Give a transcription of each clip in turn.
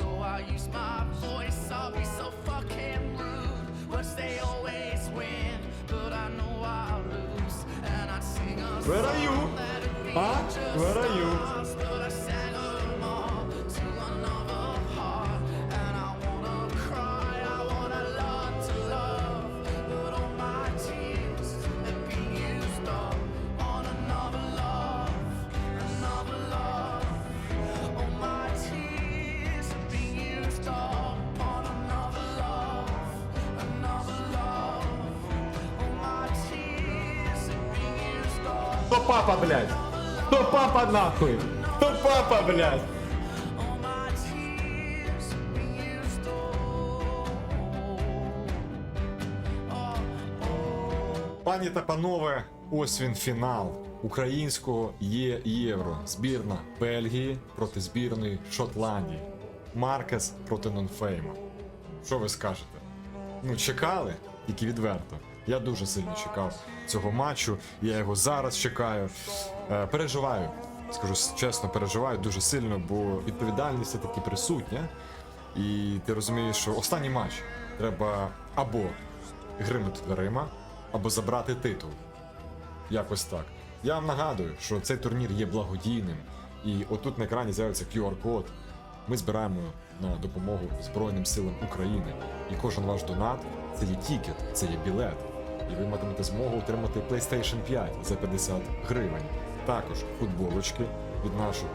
So I use my voice, I'll be so fucking rude. Words they always Where are you? Huh? Where are you? Папа, блядь? Хто папа нахуй? Хто папа, блядь? Пані та панове, ось він фінал українського євро. Збірна Бельгії проти збірної Шотландії. Маркес проти Нонфейма. Що ви скажете? Ну, чекали, тільки відверто. Я дуже сильно чекав цього матчу. Я його зараз чекаю. Е, переживаю. Скажу чесно, переживаю дуже сильно, бо відповідальність все-таки присутня. І ти розумієш, що останній матч треба або гримнути дверима, або забрати титул. Якось так. Я вам нагадую, що цей турнір є благодійним, і отут на екрані з'явиться QR-код. Ми збираємо на допомогу Збройним силам України. І кожен ваш донат це є тікет, це є білет. І ви матимете змогу отримати PlayStation 5 за 50 гривень. Також футболочки від нашого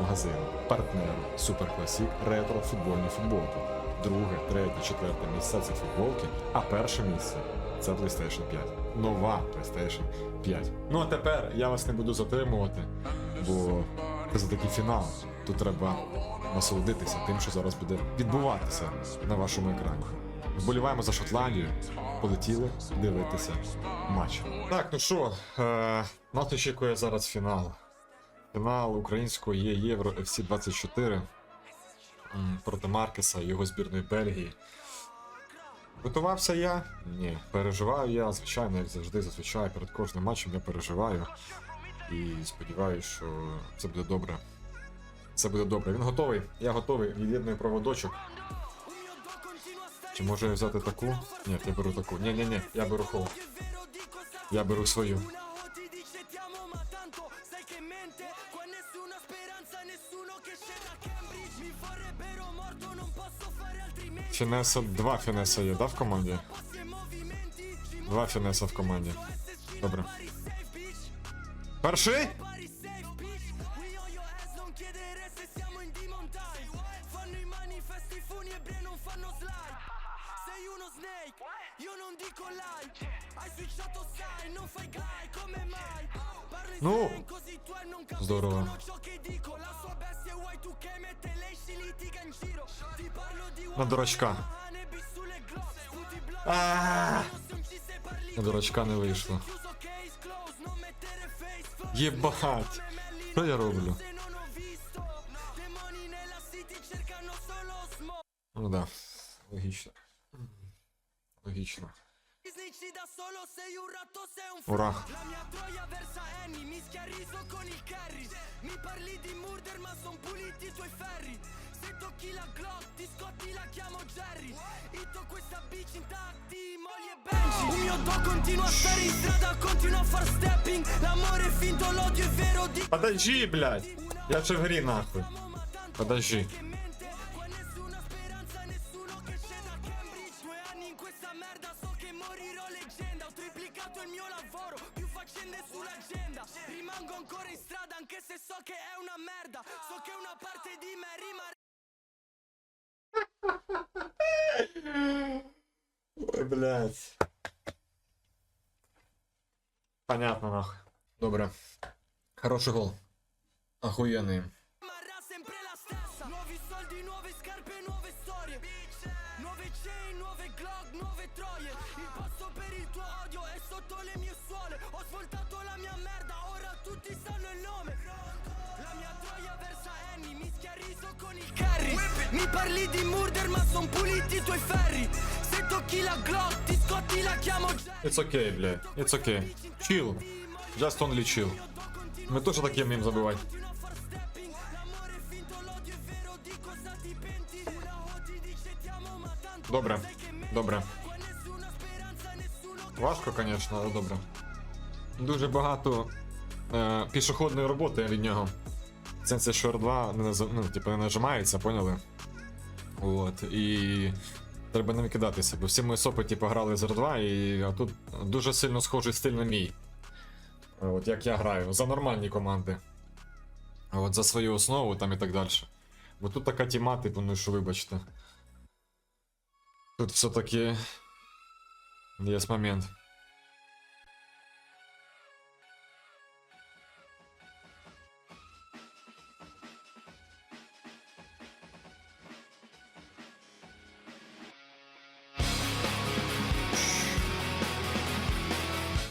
магазину, партнеру Classic ретро футбольні футболки. Друге, третє, четверте місце це футболки, а перше місце це PlayStation 5. Нова PlayStation 5. Ну а тепер я вас не буду затримувати, бо це за такий фінал. Тут треба насолодитися тим, що зараз буде відбуватися на вашому екрані. Вболіваємо за Шотландію. Полетіли дивитися матч. Так, ну що, е, нас очікує зараз фінал. Фінал українського є Євро FC 24 проти Маркеса і його збірної Бельгії. Готувався я? Ні. Переживаю я, звичайно, як завжди, зазвичай перед кожним матчем я переживаю. І сподіваюся, що це буде добре. Це буде добре. Він готовий. Я готовий. Від'єдную проводочок. Чи може я взяти таку? Ні, я беру таку. Ні, ні, ні, я беру холод. Я беру свою. Фінеса, два Фінеса є, да, в команді? E Два Фінеса в команді. Добре. Перший? parlo di На дурачка. Hanebi sulle glock Sputi blog, А, se non ci sei parli На дурачка не вийшло. Chiuso case close, non mettere face close Єбать. Що я роблю? Se non ho visto Demoni nella city cercano solo smoke Ну да. Логічно. Логічно. Snitchi da solo sei un ratto sei un Ура. La mia troia versa Annie Mischia riso con il carry Mi parli di murder ma son puliti i tuoi ferri Se tocchi la Glock ti scotti la chiamo Jerry Hitto questa bitch intatti Molly e Benji Un mio do continua a stare in strada Continua a far stepping L'amore è finto l'odio è vero di Подожди, блядь. Я ще в грі нахуй. Подожди. triplicato il mio lavoro, più faccende sull'agenda Rimango ancora in strada anche se so che è una merda So che una parte di me rimane Ой, блядь. Понятно, нахуй. Добре. Хороший гол. Охуєнний. Mi parli di murder ma son puliti i tuoi ferri Se tocchi la Glock, ti scotti la chiamo It's okay, бля. It's okay. Chill. Just only chill. Dice ti amo ma tanto Добре. Добре. Важко, звісно, але добре. Дуже багато е, пішохідної роботи від нього. Сенсі, що R2 не, ну, типу, не нажимається, поняли? От. І треба не викидатися, бо всі мої сопи типу, грали з R2, і а тут дуже сильно схожий стиль на мій. От як я граю, за нормальні команди. От за свою основу там і так далі. Бо тут така тіма, типу, ну що вибачте. Тут все-таки є момент.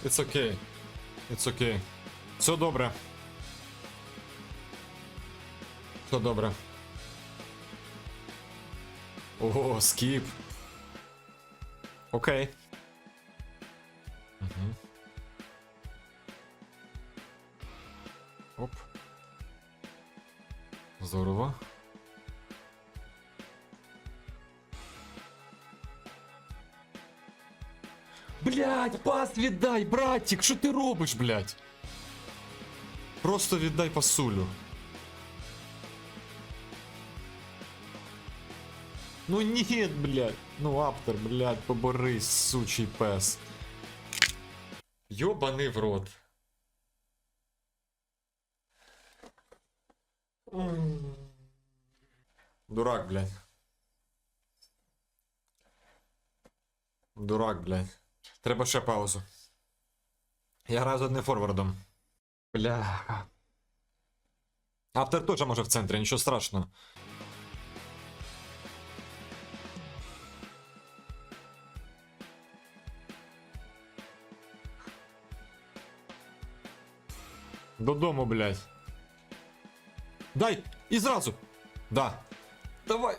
It's okay. It's okay. Все добре. Все добре. Ого, скіп. Окей. Угу. Оп. Здорово. Блять, пас віддай, братик, що ти робиш, блять? Просто віддай пасулю. Ну нет, блядь. Ну аптер, блядь, поборись, сучий пес. Ёбаный в рот. Дурак, блядь. Дурак, блядь. Треба ще паузу. Я граю з одним форвардом. Бляха. Автор теж може в центрі, нічого страшного. Додому, блядь. Дай! І зразу! Да. Давай!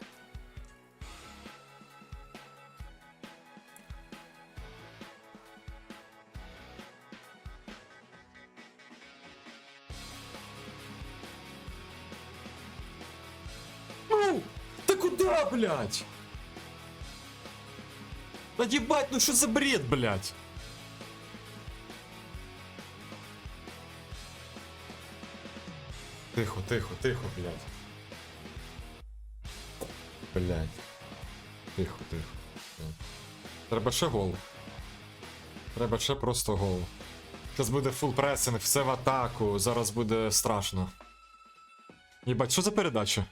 Куда, блядь? Да ебать, ну что за бред, блядь? Тихо, тихо, тихо, блядь. Блядь. Тихо, тихо. Треба ще гол. Треба ще просто гол. Зараз буде фул пресинг, все в атаку, зараз буде страшно. Єбать, що за передача?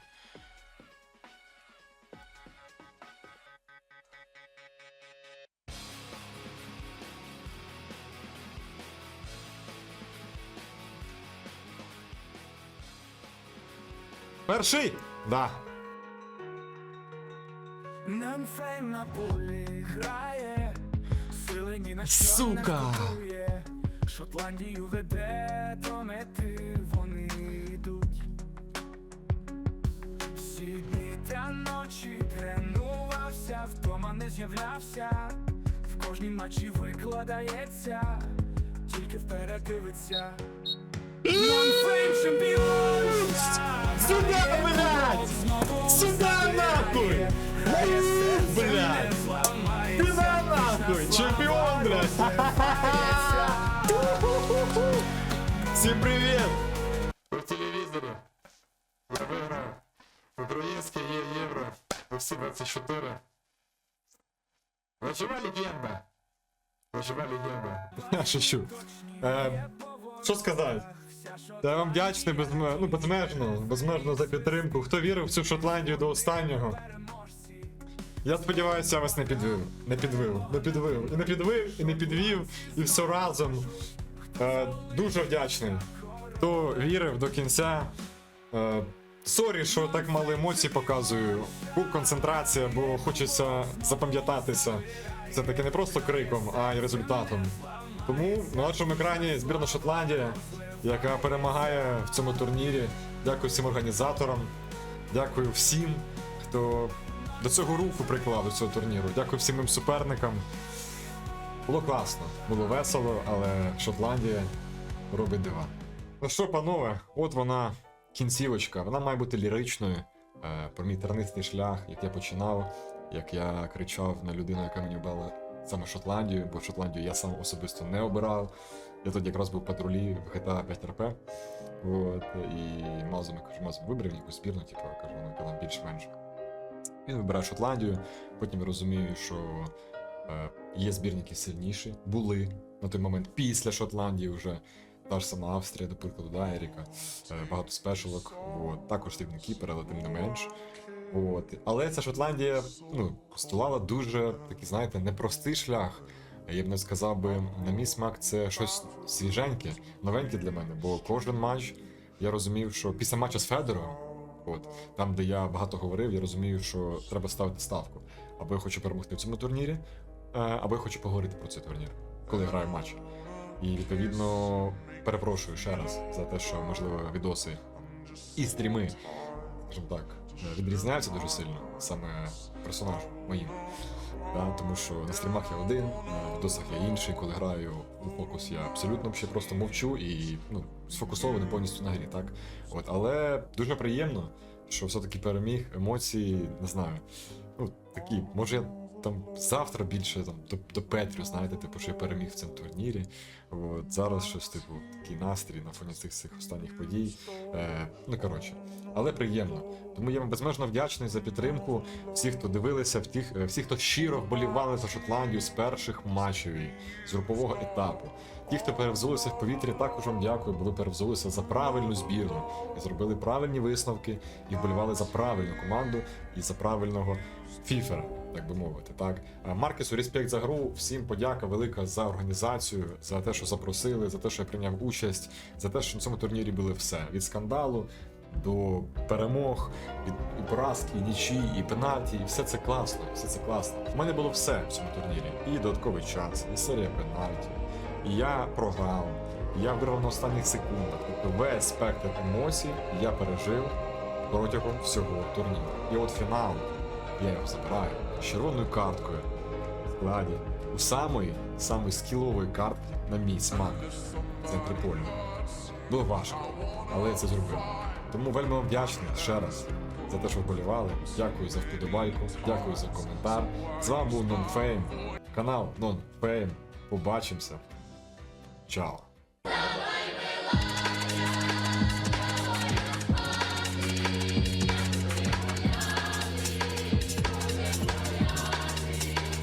Перший! Да. Нанфейм на полі грає, сили ні на що Сука. не впливає. Шотландію веде до мети, вони йдуть. Всі дні та ночі тренувався, вдома не з'являвся, в кожній матчі викладається, тільки вперед дивиться. Нанфейм Всім привіт! По телевізору. Я виграв. Українське є євро. Всі 24. Ночова легенда. Ночова легенда. Шучу. Е, що сказати? Я вам вдячний безме... ну, безмежно, безмежно за підтримку. Хто вірив в цю Шотландію до останнього? Я сподіваюся, я вас не підвів. Не підвив, не підвив. І не підвив, і не підвів, і все разом. Е, дуже вдячний. Хто вірив до кінця. Е, Сорі, що так мало емоцій показую. Кул концентрація, бо хочеться запам'ятатися. Це таки не просто криком, а й результатом. Тому на нашому екрані збірна Шотландія, яка перемагає в цьому турнірі. Дякую всім організаторам, дякую всім, хто до цього руку приклав до цього турніру. Дякую всім моїм суперникам. Було класно, було весело, але Шотландія робить дива. Ну що, панове, от вона кінцівочка. Вона має бути ліричною. Е, про мій тернистий шлях, як я починав, як я кричав на людину, яка мені обрала саме Шотландію, бо Шотландію я сам особисто не обирав. Я тоді якраз був патрулі в GTA 5 РП. От, і Мазом, я кажу, Мазом вибрав якусь збірну, типу, кажу, ну яка там більш-менш. Він вибирає Шотландію, потім розумію, що е, є збірні, які сильніші, були на той момент після Шотландії вже. Та ж сама Австрія, до прикладу, да, Еріка, е, багато спешалок, от, також Кіпер, але тим не менш. От. Але ця Шотландія ну, стулала дуже такий, знаєте, непростий шлях. Я б не сказав би, на мій смак, це щось свіженьке, новеньке для мене, бо кожен матч я розумів, що після матчу з Федоровим, от, там, де я багато говорив, я розумію, що треба ставити ставку. Або я хочу перемогти в цьому турнірі, е, або я хочу поговорити про цей турнір, коли граю матч. І відповідно перепрошую ще раз за те, що можливо відоси і стріми, скажімо так, відрізняються дуже сильно саме персонажу моїм. Тому що на стрімах я один, на відосах я інший, коли граю у фокус, я абсолютно ще просто мовчу і ну, сфокусований повністю на грі, так? От, але дуже приємно, що все-таки переміг, емоції, не знаю. Ну, такі, може я там завтра більше там до, до Петрю, знаєте, типу, що я переміг в цьому турнірі. От, зараз щось, типу, такий настрій на фоні цих цих останніх подій. Е, ну коротше, але приємно. Тому я вам безмежно вдячний за підтримку всіх, хто дивилися, е, всіх, хто щиро вболівали за Шотландію з перших матчів з групового етапу. Ті, хто перевзулися в повітрі, також вам дякую, бо ви перевзулися за правильну збірну і зробили правильні висновки і вболівали за правильну команду і за правильного фіфера, так би мовити. Так А Маркесу, респект за гру. Всім подяка велика за організацію, за те, що запросили, за те, що я прийняв участь, за те, що на цьому турнірі було все від скандалу. До перемог, і поразки, і нічі, і пенальті, і все це класно, все це класно. У мене було все в цьому турнірі. І додатковий час, і серія пенальті, і я програв, і я виграв на останніх секундах. Тобто весь спектр емоцій я пережив протягом всього турніру. І от фінал я його забираю з червоною карткою в складі у самої самої скілової картки на мій смак. Це прикольно. Було важко, але я це зробив. Тому вельми вам вдячний ще раз за те, що вболівали. Дякую за вподобайку, дякую за коментар. З вами був NonFame, канал NonFame. Побачимося. Чао.